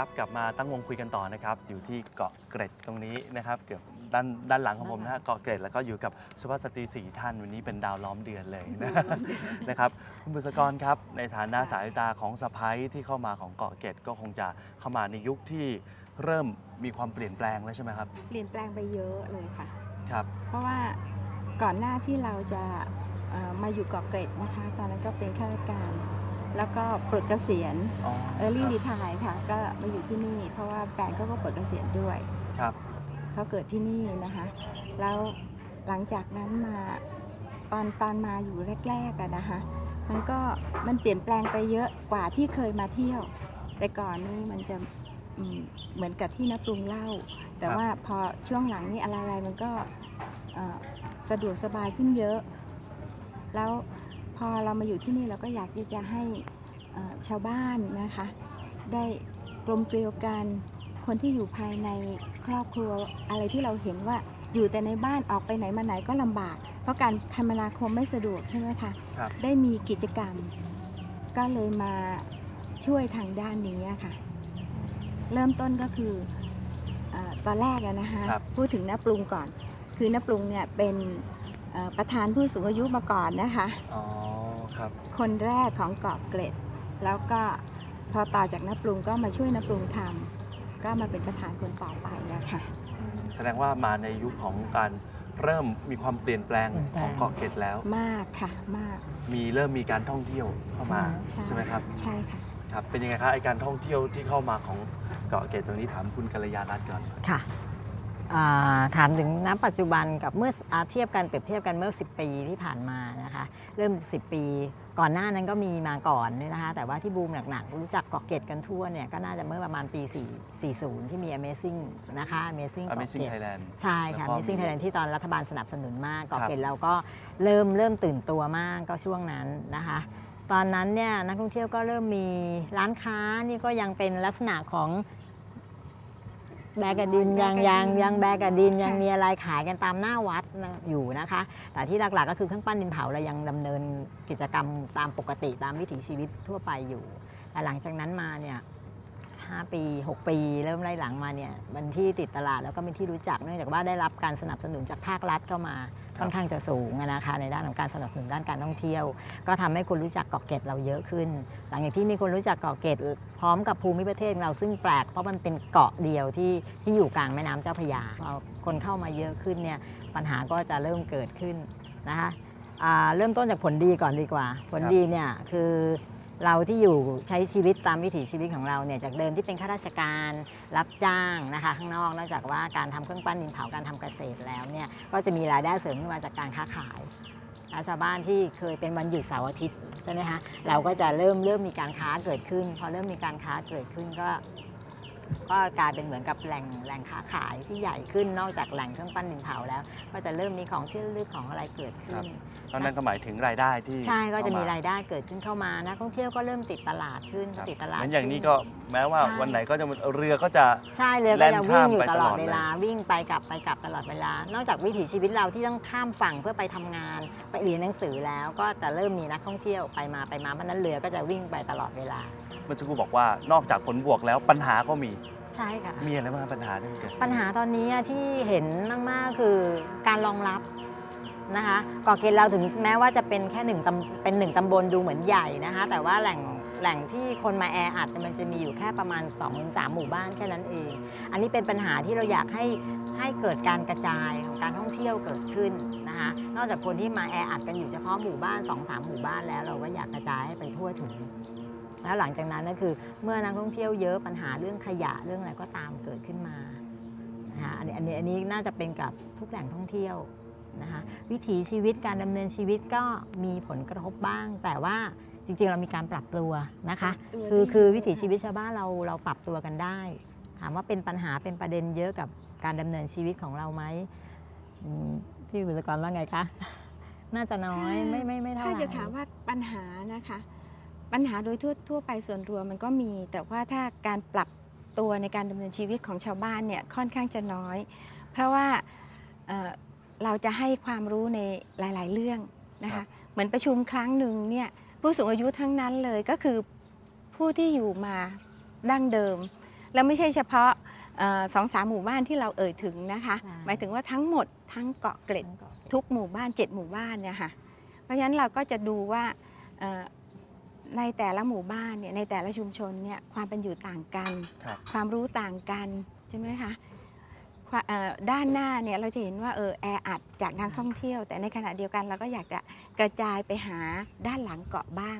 ครับ กลับมาตั้งวงคุยกันต่อนะครับ อยู่ที่เกาะเกร็ดตรงนี้นะครับ เกือบด้านด้านหลังของผมนะฮะเกาะเกร็ดแล้วก็อยู่กับสุภาพสตรีสี่ท่านวันนี้เป็นดาวล้อมเดือนเลยนะ นะครับคุณบุษกรครับในฐานะสายตาของสะพ้ายที่เข้ามาของเกาะเกร็ดก็คงจะเข้ามาในยุคที่เริ่มมีความเปลี่ยนแปลงแล้วใช่ไหมครับเปลี่ยนแปลงไปเยอะเลยค่ะ ครับ เพราะว่าก่อนหน้าที่เราจะเอ่อมาอยู่เกาะเกร็ดนะคะ ตอนนั้นก็เป็นข้าราชการ แล้วก็ปลดเกษียณอ๋อเออรี่ครับรีทายค่ะ ก็มาอยู่ที่นี่ เพราะว่าแฟนเขาก็ปลดเกษียณด้วย ครับเขาเกิดที่นี่นะคะ แล้วหลังจากนั้นมาตอนตอนมาอยู่แรกๆอะนะคะ มันก็มันเปลี่ยนแปลงไปเยอะกว่าที่เคยมาเที่ยว แต่ก่อนนี่มันจะอืมเหมือนกับที่นักปรุงเล่า แต่ครับว่าพอช่วงหลังนี่อะไรๆมันก็เอ่อสะดวกสบายขึ้นเยอะ แล้วพ อเรามาอยู่ที่นี่เราก็อยากที่จะให้เอ่อชาวบ้านนะคะ ได้กลมเกลียวกันคนที่อยู่ภายในครอบครัวอะไรที่เราเห็นว่าอยู่แต่ในบ้านออกไปไหนมาไหนก็ลำบาก เพราะการคมนาคมไม่สะดวกใช่ไหมคะครับได้มีกิจกรรม ก็เลยมาช่วยทางด้านนี้อะค่ะ เริ่มต้นก็คือเออตอนแรกอะนะคะครับพูดถึงน้าปรุงก่อน คือน้าปรุงเนี่ยเป็นเอ่อประธานผู้สูงอายุมาก่อนนะคะอ๋อ ครับ คนแรกของเกาะเกร็ด แล้วก็พอต่อจากน้าปรุงก็มาช่วยน้าปรุงทำก็มาเป็นประธานคนต่อไปอะค่ะแสดงว่ามาในยุคของการเริ่มมีความเปลี่ยนแปลงเปลี่ยนแปลของงเกาะเกร็ดแล้ว มากค่ะมาก มีเริ่มมีการท่องเที่ยวเข้ามาใช่ใช่ไหมครับ ใช่ค่ะครับเป็นยังไงครับไอการท่องเที่ยวที่เข้ามาของเกาะเกร็ดตรงนี้ถามคุณกัลยารัตน์ก่อนค่ะอ่า ถามถึงณปัจจุบันกับเมื่ออาเทียบกันเปรียบเทียบกันเมื่อ 10 ปีที่ผ่านมานะคะเริ่ม 10 ปี ก่อนหน้านั้นก็มีมาก่อนด้วยนะคะแต่ว่าที่บูมหนักๆ รู้จักเกาะเกร็ดกันทั่วเนี่ยก็น่าจะเมื่อประมาณปี4 40ที่มี Amazing นะคะ Amazing เกาะ Amazing เกร็ด Thailand ใช่ค่ะแล้วก็ Amazing Thailand ที่ตอนรัฐบาลสนับสนุนมากเกาะครับเกร็ดเราก็เริ่มเริ่มตื่นตัวมากก็ช่วงนั้นนะคะตอนนั้นเนี่ยนักท่องเที่ยวก็เริ่มมีร้านค้านี่ก็ยังเป็นลักษณะของ แบกกระดินแบยักงกระดินยังยังแบกกระดินยังค่ะมีอะไรขายกันตามหน้าวัดนะอยู่นะคะ แต่ที่หลักๆก็คือเครื่องปั้นดินเผาเรายังดำเนินกิจกรรมตามปกติตามวิถีชีวิตทั่วไปอยู่แต่หลังจากนั้นมาเนี่ย 5 ปี 6 ปี เริ่มไล่หลังมาเนี่ยมันที่ติดตลาดแล้วก็เป็นที่รู้จักเนื่องจากว่าได้รับการสนับสนุนจากภาครัฐเข้ามาครับค่อนข้างจะสูงอะนะคะในด้านของการสนับสนุนด้านการท่องเที่ยว ก็ทำให้คนรู้จักเกาะเกร็ดเราเยอะขึ้น หลังจากที่มีคนรู้จักเกาะเกร็ดพร้อมกับภูมิประเทศเราซึ่งแปลกเพราะมันเป็นเกาะเดียวที่ที่อยู่กลางแม่น้ำเจ้าพระยาพอคนเข้ามาเยอะขึ้นเนี่ยปัญหาก็จะเริ่มเกิดขึ้นนะคะอ่าเริ่มต้นจากผลดีก่อนดีกว่า ผลดีเนี่ยคือ เราที่อยู่ใช้ชีวิตตามวิถีชีวิตของเราเนี่ยจากเดิมที่เป็นข้าราชการรับจ้างนะคะข้างนอกนอกจากว่าการทำเครื่องปั้นดินเผาการทำเกษตรแล้วเนี่ยก็จะมีรายได้เสริมขึ้นมาจากการค้าขายชาวบ้านที่เคยเป็นวันหยุดเสาร์อาทิตย์ใช่ไหมคะเราก็จะเริ่มเริ่มมีการค้าเกิดขึ้น พอเริ่มมีการค้าเกิดขึ้นก็ ก็กลายเป็นเหมือนกับแหล่งแหล่งค้าขายที่ใหญ่ขึ้นนอกจากแหล่งเครื่องปั้นดินเผาแล้ว ก็จะเริ่มมีของที่ระลึกของอะไรเกิดขึ้ครันบตอนนั้นก็หมายถึงรายได้ที่ใช่ก็จะมีเข้รายได้เกิดขึ้นเข้ามานักท่องเที่ยวก็เริ่มติดตลาดขึ้นครับติดตลาดเหมือนอย่างนี้ขึ้ก็แม้ว่าใช่วันไหนก็จะเรือก็จะใช่เรือแล่ก็นจะวิ่งอยู่ข้ามไปตลอดตลอดเวลาวิ่งไปกลับไปกลับตลอดเวลา นอกจากวิถีชีวิตเราที่ต้องข้ามฝั่งเพื่อไปทำงาน ไปเรียนหนังสือแล้ว ก็จะเริ่มมีนักท่องเที่ยวไปมาไปมาเพราะฉะนั้นเรือก็จะวิ่งไปตลอดเวลาเมื่อสักครู่บอกว่านอกจากผลบวกแล้วปัญหาก็มีใช่ค่ะ มีอะไรบ้างปัญหาที่มันเกิดปัญหาตอนนี้อะที่เห็นมาก ๆ คือการรองรับนะคะเกาะเกร็ดเราถึงแม้ว่าจะเป็นแค่หนึ่งตำเป็นหนึ่งตำบลดูเหมือนใหญ่นะคะ แต่ว่าแหล่งแหล่งที่คนมาแออัดเนี่ยมันจะมีอยู่แค่ประมาณ2อถึงสหมู่บ้านแค่นั้นเอง อันนี้เป็นปัญหาที่เราอยากให้ให้เกิดการกระจายของการท่องเที่ยวเกิดขึ้นนะคะนอกจากคนที่มาแออัดกันอยู่เฉพาะหมู่บ้าน2อสามหมู่บ้านแล้วเราก็อยากกระจายให้ไปทั่วถึง แล้วหลังจากนั้นก็คือเมื่อนักท่องเที่ยวเยอะปัญหาเรื่องขยะเรื่องอะไรก็ตามเกิดขึ้นมานะคะอันนี้อันนี้อันนี้น่าจะเป็นกับทุกแหล่งท่องเที่ยวนะคะวิถีชีวิตการดำเนินชีวิตก็มีผลกระทบบ้าง แต่ว่าจริงๆ เรามีการปรับตัวนะคะตัวคือได้คือเยะวิถีชีวิตชาวบ้านเราเราปรับตัวกันได้ ถามว่าเป็นปัญหาเป็นประเด็นเยอะกับการดำเนินชีวิตของเราไหมอืมพี่บุษกรว่าไงคะน่าจะน้อยไม่ไม่ไม่เท่าไหร่ถ้าจะถามว่าปัญหานะคะ ปัญหาโดยทั่วทั่วไปส่วนรวมมันก็มี แต่ว่าถ้าการปรับตัวในการดำเนินชีวิตของชาวบ้านเนี่ยค่อนข้างจะน้อย เพราะว่าเอ่อเราจะให้ความรู้ในหลาย ๆ เรื่องนะครัคะบ เหมือนประชุมครั้งหนึ่งเนี่ยผู้สูงอายุทั้งนั้นเลยก็คือผู้ที่อยู่มาดั้งเดิม แล้วไม่ใช่เฉพาะเอ่อสองสามหมู่บ้านที่เราเอ่ยถึงนะคะใช่ หมายถึงว่าทั้งหมดทั้งเกาะเกร็ด ทุกหมู่บ้านเจ็ดหมู่บ้านเนี่ยค่ะ เพราะฉะนั้นเราก็จะดูว่าเอ่อ ในแต่ละหมู่บ้านเนี่ยในแต่ละชุมชนเนี่ยความเป็นอยู่ต่างกัน ครับ ความรู้ต่างกันใช่ไหมคะความเอ่อด้านหน้าเนี่ยเราจะเห็นว่าเออแออัดจากนักท่องเที่ยว แต่ในขณะเดียวกันเราก็อยากจะกระจายไปหาด้านหลังเกาะบ้าง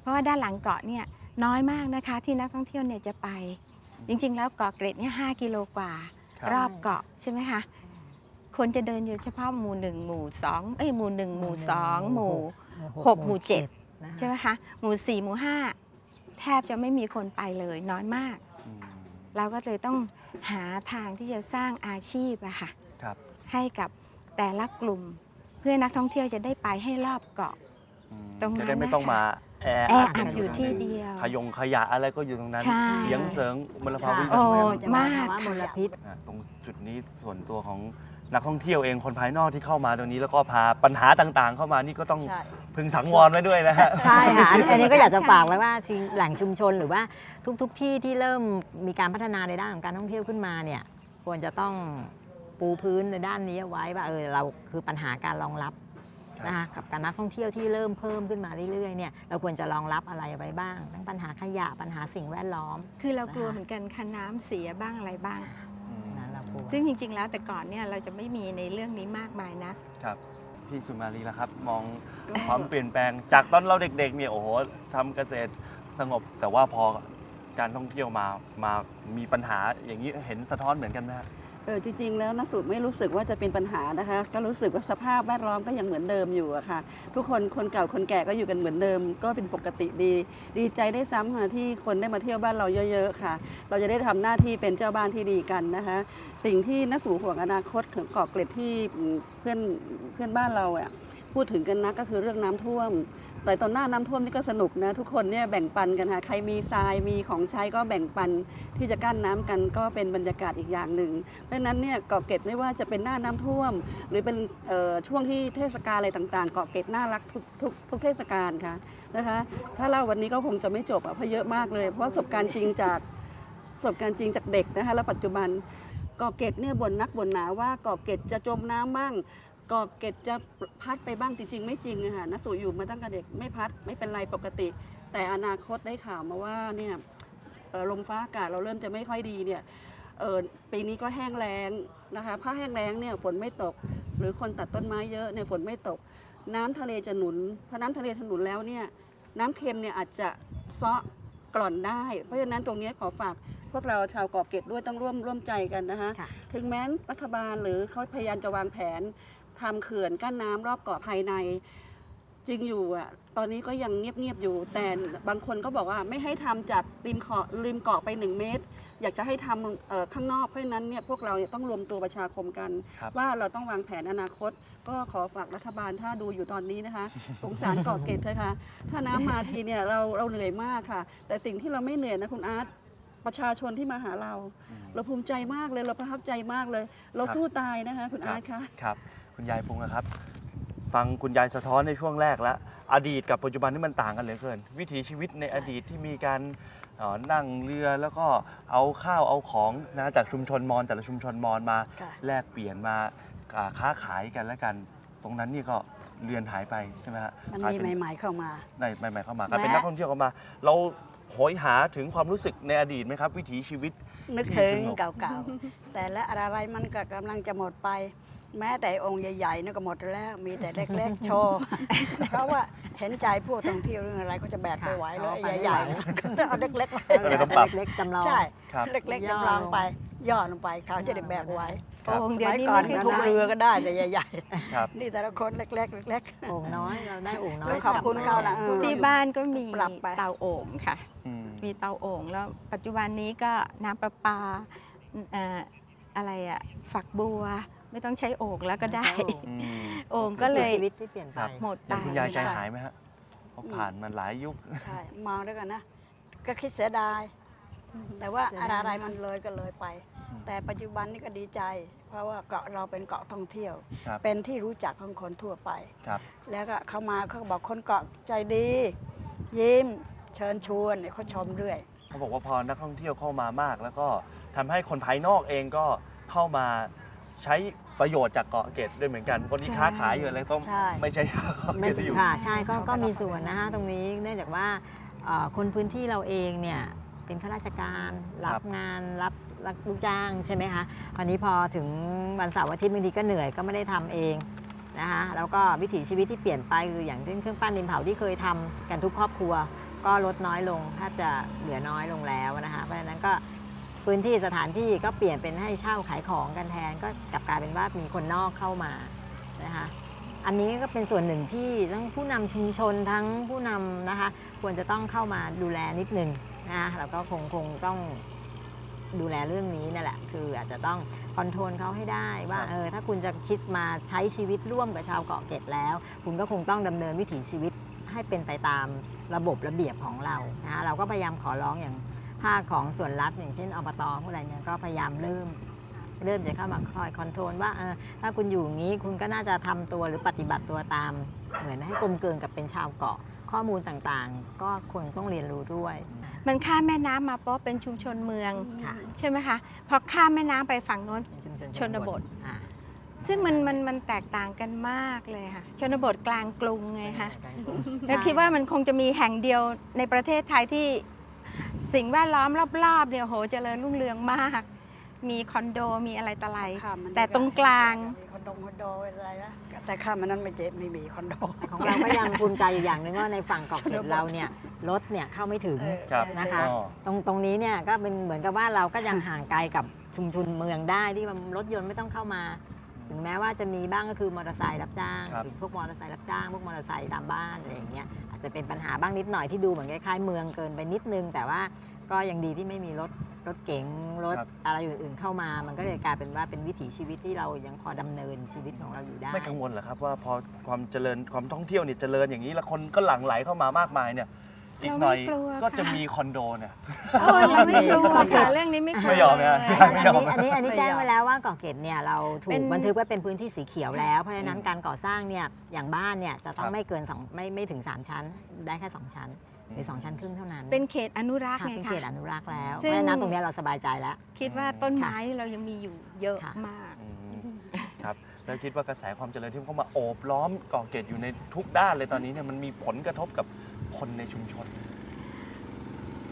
เพราะว่าด้านหลังเกาะเนี่ยน้อยมากนะคะที่นักท่องเที่ยวเนี่ยจะไป จริงๆ แล้วเกาะเกร็ดเนี่ยห้ากิโลกว่า ครับ รอบเกาะใช่ไหมคะคนจะเดินอยู่เฉพาะหมู่หนึ่งหมู่สองเอ้ยหมู่หนึ่งหมู่สองหมู่ หกหมู่เจ็ด นะคะใช่ไหมคะหมู่สี่หมู่ห้าแทบจะไม่มีคนไปเลยน้อยมาก อืมเราก็เลยต้องหาทางที่จะสร้างอาชีพอะค่ะครับให้กับแต่ละกลุ่ม เพื่อนักท่องเที่ยวจะได้ไปให้รอบเกาะ อืมตรงนั้นจะได้ไม่ต้องนะคะมาแอแออัดอักัดนอยู่ที่ตรงนั้นเดียว ขยงขยะอะไรก็อยู่ตรงนั้น ใช่ เสียงเสริงมลภาวะโอ้ต่างๆมากภวะมลพิษ อะตรงจุดนี้ส่วนตัวของ นักท่องเที่ยวเองคนภายนอกที่เข้ามาตรงนี้ แล้วก็พาปัญหาต่างๆ เข้ามานี่ก็ต้องใช่ พึงสังวรไว้ด้วยนะฮะ ใช่ค่ะอันอันนี้ก็อยากจะใช่ฝากไว้ว่าที่แหล่งชุมชนหรือว่าทุกๆทที่ที่เริ่มมีการพัฒนาในด้านของการท่องเที่ยวขึ้นมาเนี่ยควรจะต้องปูพื้นในด้านนี้เอาไว้ว่าเออเราคือปัญหาการรองรับครับ นะคะกับการนักท่องเที่ยวที่เริ่มเพิ่มขึ้นมาเรื่อยๆเนี่ยเราควรจะรองรับอะไรไว้บ้าง ทั้งปัญหาขยะปัญหาสิ่งแวดล้อม คือเรากลัวเหมือนกันค่ะน้ำเสียบ้างอะไรบ้าง ซึ่งจริง ๆ แล้วแต่ก่อนเนี่ยเราจะไม่มีในเรื่องนี้มากมายนะครับพี่สุมาลีล่ะครับ มองความเปลี่ยนแปลงจากตอนเราเด็กๆเนี่ยโอ้โหทำเกษตรสงบ แต่ว่าพอการท่องเที่ยวมามามีปัญหาอย่างนี้เห็นสะท้อนเหมือนกันไหมฮะ เออจริงๆแล้วนสุดไม่รู้สึกว่าจะเป็นปัญหานะคะ ก็รู้สึกว่าสภาพแวดล้อมก็ยังเหมือนเดิมอยู่อะค่ะ ทุกคนคนเก่าคนแก่ก็อยู่กันเหมือนเดิม ก็เป็นปกติดี ดีใจได้ซ้ำค่ะที่คนได้มาเที่ยวบ้านเราเยอะๆค่ะ เราจะได้ทำหน้าที่เป็นเจ้าบ้านที่ดีกันนะคะ สิ่งที่นักสู่ห่วงอนาคตของเกาะเกร็ดที่เพื่อนเพื่อนบ้านเราอะ พูดถึงกันนะก็คือเรื่องน้ำท่วม แต่ตอนหน้าน้ำท่วมนี่ก็สนุกนะทุกคนเนี่ยแบ่งปันกันค่ะใครมีทรายมีของใช้ก็แบ่งปันที่จะกั้นน้ำกันก็เป็นบรรยากาศอีกอย่างหนึ่งเพราะฉะนั้นเนี่ยเกาะเกร็ดไม่ว่าจะเป็นหน้าน้ำท่วม หรือเป็นช่วงที่เทศกาลอะไรต่างๆ เกาะเกร็ดน่ารักทุกทุกทุกเทศกาลค่ะนะคะ ถ้าเล่าวันนี้ก็คงจะไม่จบอะเพราะเยอะมากเลย เพราะประสบการณ์จริงจากประสบการณ์จริงจากเด็กนะคะและปัจจุบันเกาะเกร็ดเนี่ยบ่นนักบ่นหนาว่าเกาะเกร็ดจะจมน้ำบ้าง กาะเกร็ดจะพัดไปบ้างจริงๆ ไม่จริงอะค่ะนักสู่อยู่มาตั้งแต่เด็กไม่พัดไม่เป็นไรปกติ แต่อนาคตได้ข่าวมาว่าเนี่ยเอ่อลมฟ้าอากาศเราเริ่มจะไม่ค่อยดีเนี่ยเออปีนี้ก็แห้งแล้งนะคะเพราะแห้งแล้งเนี่ยฝนไม่ตก หรือคนตัดต้นไม้เยอะเนี่ยฝนไม่ตก น้ำทะเลจะหนุนพอน้ำทะเลถนุนแล้วเนี่ยน้ำเค็มเนี่ยอาจจะเซาะกร่อนได้ เพราะฉะนั้นตรงนี้ขอฝากพวกเราชาวเกาะเกร็ดด้วยต้องร่วมร่วมใจกันนะคะค่ะถึงแม้รัฐบาลหรือเขาพยายามจะวางแผน ทำเขื่อนกั้นน้ำรอบเกาะภายใน จริงอยู่อะ ตอนนี้ก็ยังเงียบๆอยู่ แต่บางคนก็บอกว่าไม่ให้ทำจากริมเกาะริมเกาะไปหนึ่งเมตร อยากจะให้ทำเอ่อข้างนอกเพราะฉะนั้นเนี่ยพวกเราเนี่ยต้องรวมตัวประชาคมกัน ครับ ว่าเราต้องวางแผนอนาคต ก็ขอฝากรัฐบาลถ้าดูอยู่ตอนนี้นะคะ สงสารเกาะเกร็ดเถอะค่ะ ถ้าน้ำมาทีเนี่ยเราเราเหนื่อยมากค่ะ แต่สิ่งที่เราไม่เหนื่อยนะคุณอาร์ตประชาชนที่มาหาเราอืมเราภูมิใจมากเลยเราประทับใจมากเลย เราครับ สู้ตายนะคะคุณอาร์ตคะ ครับ คุณยายปุงนะครับ ฟังคุณยายสะท้อนในช่วงแรกแล้วอดีตกับปัจจุบันนี่มันต่างกันเหลือเกิน วิถีชีวิตในอดีตที่มีการเอ่อนั่งเรือแล้วก็เอาข้าวเอาของนะจากชุมชนมอญแต่ละชุมชนมอญมาค่ะ แลกเปลี่ยนมาอ่าค้าขายกันแล้วกัน ตรงนั้นนี่ก็เลือนหายไปใช่ไหมฮะมันกลายมีเป็น ใหม่ๆเข้ามา ในใหม่ๆเข้ามากลายเป็นแม้นักท่องเที่ยวเข้ามา เราโหยหาถึงความรู้สึกในอดีตไหมครับ วิถีชีวิต นึกถึงที่สงบเก่าๆ แต่และอะไรๆมันก็กำลังจะหมดไป แม้แต่องค์ใหญ่ๆนี่ก็หมดแล้ว มีแต่เล็กๆ โชว์ เพราะว่าเห็นใจผู้ท่องเที่ยวเรื่องอะไรก็จะแบกไปไหวแล้วค่ะไอ้ใหญ่ๆนะก็จะเอาเล็กๆมาก็เลยต้องปรับ เล็กๆจำลอง ใช่ ครับ เล็กๆย่อจำลองลงไป ย่อลงไปเขาจะได้แบกไว้ครับโอ่งสเดี๋ยวมัยนี้ก่อนไม่ก็ค่อยทุกได้ เรือก็ได้แต่ใหญ่ครับ ๆ นี่แต่ละคนเล็กๆเล็ก โอ่งน้อยเราได้โอ่งน้อยขอบคุณเขานะเออ ที่บ้านก็มีปรับไป เตาโอ่งค่ะ อืม มีเตาโอ่งแล้วปัจจุบันนี้ก็น้ำประปาเอ่ออะไรอะฝักบัว ไม่ต้องใช้โอ่งแล้วก็ได้ อืมโอ่งก็เลยชีวิตที่เปลี่ยนไปครับหมดอไปย่างคุณยายใจหายไหมฮะเพราะผ่านมาหลายยุคๆใช่มองด้วยกันนะ ก็คิดเสียดาย แต่ว่าเสียดายอะไรมากๆมันเลยก็เลยไป อืมแต่ปัจจุบันนี่ก็ดีใจ เพราะว่าเกาะเราเป็นเกาะท่องเที่ยว ครับ เป็นที่รู้จักของคนทั่วไป ครับ แล้วก็เข้ามาเขาก็บอกคนเกาะใจดี ยิ้ม เชิญชวนเนี่ยเขาชมเรื่อย เขาบอกว่าพอนักท่องเที่ยวเข้ามามาก แล้วก็ทำให้คนภายนอกเองก็เข้ามา ใช้ประโยชน์จากเกาะเกร็ดด้วยเหมือนกัน คนที่ใช่ค้าขายอยู่อะไรก็ใช่ ไม่ใช่ชาวเกาะไม่เกร็ดจะอยู่ ค่ะใช่ก็เขาก็ก็มีรับส่วนนะคะตรงนี้เนื่องจากว่าเอ่อคนพื้นที่เราเองเนี่ยเป็นข้าราชการรับงานรับรับลูกจ้างใช่ไหมคะคราวนี้พอถึงวันเสาร์อาทิตย์บางทีก็เหนื่อยก็ไม่ได้ทำเองนะคะแล้วก็วิถีชีวิตที่เปลี่ยนไปคืออย่างเช่นเครื่องปั้นดินเผาที่เคยทำกันทุกครอบครัว ก็ลดน้อยลงแทบจะเหลือน้อยลงแล้วนะคะเพราะฉะนั้นก็ พื้นที่สถานที่ก็เปลี่ยนเป็นให้เช่าขายของกันแทนก็กลับกลายเป็นว่ามีคนนอกเข้ามานะคะอันนี้ก็เป็นส่วนหนึ่งที่ทั้งผู้นำชุมชนทั้งผู้นำนะคะควรจะต้องเข้ามาดูแลนิดนึงนะคะแล้วก็คงคงต้องดูแลเรื่องนี้นั่นแหละ คืออาจจะต้องคอนโทรลเขาให้ได้ว่าครับเออถ้าคุณจะคิดมาใช้ชีวิตร่วมกับชาวเกาะเกร็ดแล้ว คุณก็คงต้องดำเนินวิถีชีวิตให้เป็นไปตามระบบระเบียบของเรานะคะเราก็พยายามขอร้องอย่าง ภาคของส่วนรัฐอย่างเช่นอบตพวกอะไรเนี่ยก็พยายามเริ่ม เริ่มจะเข้ามาคอยคอนโทรลว่าเออถ้าคุณอยู่อย่างนี้คุณก็น่าจะทำตัวหรือปฏิบัติตัวตาม เหมือนให้กลมเกลืนกับเป็นชาวเกาะ ข้อมูลต่างๆ ก็ควรต้องเรียนรู้ด้วย มันข้ามแม่น้ำมาป๊บเป็นชุมชนเมืองค่ะใช่ไหมคะพอข้ามแม่น้ำไปฝั่งโน้นเป็นชุมชนชนบทอ่าซึ่งมันมันมันแตกต่างกันมากเลยค่ะ ชนบทกลางกรุงไงคะแล้วคิดว่ามันคงจะมีแห่งเดียวในประเทศไทยที่ สิ่งแวดล้อมรอบๆเนี่ยโหเจริญรุ่งเรืองมาก มีคอนโดมีอะไรต่ออะไรข้ามมันแต่ตรงกลาง มีคอนโดคอนโดอะไรนะแต่ข้ามมันนั้นไม่เจ็บไม่มีคอนโดแต่ของเราก็ยังภูมิใจอยู่อย่างหนึ่งว่าในฝั่งเกาะเกร็ดเราเนี่ยรถเนี่ยเข้าไม่ถึง เออครับ นะคะ อ๋อ ตรงตรงนี้เนี่ยก็เป็นเหมือนกับว่าเราก็ยังห่างไกลกับชุมชนเมืองได้ที่ว่ารถยนต์ไม่ต้องเข้ามา ถึงแม้ว่าจะมีบ้างก็คือมอเตอร์ไซค์รับจ้างครับ หรือพวกมอเตอร์ไซค์รับจ้างพวกมอเตอร์ไซค์ตามบ้านอะไรอย่างเงี้ยอาจจะเป็นปัญหาบ้างนิดหน่อยที่ดูเหมือนคล้ายๆเมืองเกินไปนิดนึง แต่ว่าก็ยังดีที่ไม่มีรถรถเก๋งรถครับอะไรอื่นๆเข้ามา มันก็เลยกลายเป็นว่าเป็นวิถีชีวิตที่เรายังพอดำเนินชีวิตของเราอยู่ได้ ไม่กังวลเหรอครับว่าพอความเจริญความท่องเที่ยวเนี่ยเจริญอย่างนี้แล้วคนก็หลั่งไหลเข้ามามากมายเนี่ย อีกหน่อยเราไม่กลัวก็จะค่ะมีคอนโดเนี่ย โอ้ยเราไม่กลัวค่ะเรื่องนี้ไม่กลัวไม่ยอมนะ เลยอันนี้อันนี้อันนี้แจ้งไว้แล้วว่าเกาะเกร็ดเนี่ยเราถูเป็กน บันทึกไว้เป็นพื้นที่สีเขียวแล้ว เพราะฉะนั้นอืมการก่อสร้างเนี่ยอย่างบ้านเนี่ยจะต้อครังบไม่เกินสองไม่ไม่ถึง 3 ชั้น ได้แค่ 2 ชั้น หรือ 2 ชั้นครึ่งเท่านั้นเป็นเขตอนุรักษ์ค่ะไงเป็นคะเขตอนุรักษ์แล้วเพซึ่ง ราะฉะนั้นตรงเนี้ยเราสบายใจแล้ว คิดว่าต้นไม้เรายังมีอยู่เยอะค่ะ มาก อืมครับแล้วคิดว่ากระแสความเจริญที่เข้ามาโอบล้อมเกาะเกร็ดอยู่ในทุกด้านเลยตอนนี้เนี่ยมันมีผลกระทบกับ คนในชุมชน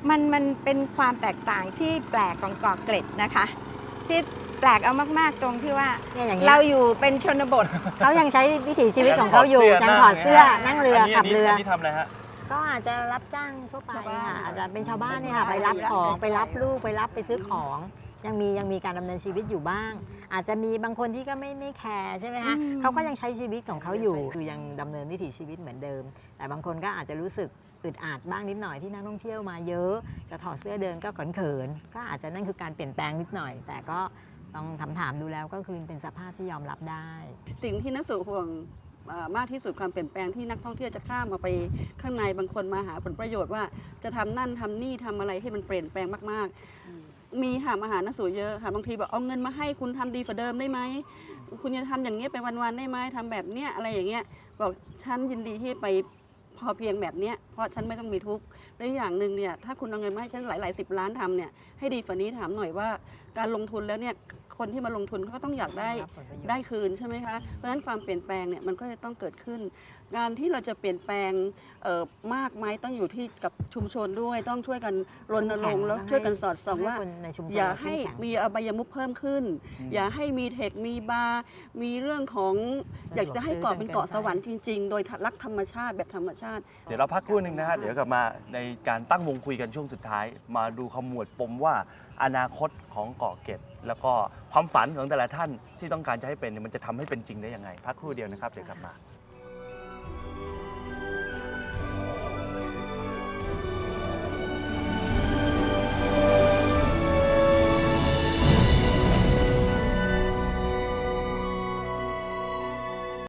มันมันเป็นความแตกต่างที่แปลกของเกาะเกร็ดนะคะ ที่แปลกเอามาก ๆ ตรงที่ว่าเนี่ยอย่างเงี้ยเราอยู่เป็นชนบท เขายังใช้วิถีชีวิตของเขาอยู่ยังถอดเสื้อนั่งเรือขับเรือนนี้ทำอะไรฮะ ก็อาจจะรับจ้างทั่วไปชาวบ้านค่ะอาจจะเป็นชาวบ้านเนี่ยค่ะไปรับของไปรับลูกไปรับไปซื้อของ ยังมียังมีการดำเนินชีวิตอยู่บ้าง อาจจะมีบางคนที่ก็ไม่ไม่แคร์ใช่ไหมคะอืม เขาก็ยังใช้ชีวิตของเขาอยู่ คือยังดำเนินวิถีชีวิตเหมือนเดิม แต่บางคนก็อาจจะรู้สึกอึดอัดบ้างนิดหน่อยที่นักท่องเที่ยวมาเยอะ จะถอดเสื้อเดินก็เขินๆก็อาจจะนั่นคือการเปลี่ยนแปลงนิดหน่อย แต่ก็ต้องถามถามๆดูแล้วก็คือเป็นสภาพที่ยอมรับได้ สิ่งที่นักสู่ห่วงเอ่อมากที่สุดความเปลี่ยนแปลงที่นักท่องเที่ยวจะข้ามมาไปข้างในบางคนมาหาผลประโยชน์ว่าจะทำนั่นทำนี่ทำอะไรที่มันเปลี่ยนแปลงมาก ๆ มีค่ะมาหานักสู่เยอะค่ะบางทีบอกเอาเงินมาให้คุณทำดีกว่าเดิมได้ไหมคุณจะทำอย่างนี้ยไปวันๆได้ไหมทำแบบเนี้ยอะไรอย่างเงี้ยบอกฉันยินดีที่ไปพอเพียงแบบเนี้ยเพราะฉันไม่ต้องมีทุกข์และอีกอย่างหนึ่งเนี่ยถ้าคุณเอาเงินมาให้ฉันหลายๆสิบล้านทำเนี่ยให้ดีกว่านี้ถามหน่อยว่าการลงทุนแล้วเนี่ย คนที่มาลงทุนเขาก็ต้องอยากได้ได้คืนใช่ไหมคะ เพราะฉะนั้นความเปลี่ยนแปลงเนี่ยมันก็จะต้องเกิดขึ้นการที่เราจะเปลี่ยนแปลงเอ่อมากไหมต้องอยู่ที่กับชุมชนด้วย ต้องช่วยกันรณรงค์แล้วช่วยกันสอดส่องว่าคนในชุมชนอย่าเรให้เข้มแข็งมีอบายมุขเพิ่มขึ้นอืมอย่าให้มีเทคมีบาร์มีเรื่องของสะดวกอยากจะให้เกาะเป็นเกาะซื้อจนเกินไปสวรรค์จริง ๆ โดยรักธรรมชาติแบบธรรมชาติ เดี๋ยวเราพักครู่หนึ่งนะฮะเดี๋ยวกลับมาในการตั้งวงคุยกันช่วงสุดท้าย มาดูขมวดปมว่าอนาคตของเกาะเกร็ดแล้วก็ความฝันของแต่ละท่านที่ต้องการจะให้เป็นเนี่ยมันจะทำให้เป็นจริงได้ยังไงพักครู่เดียวนะครับเดี๋ยวกลับมา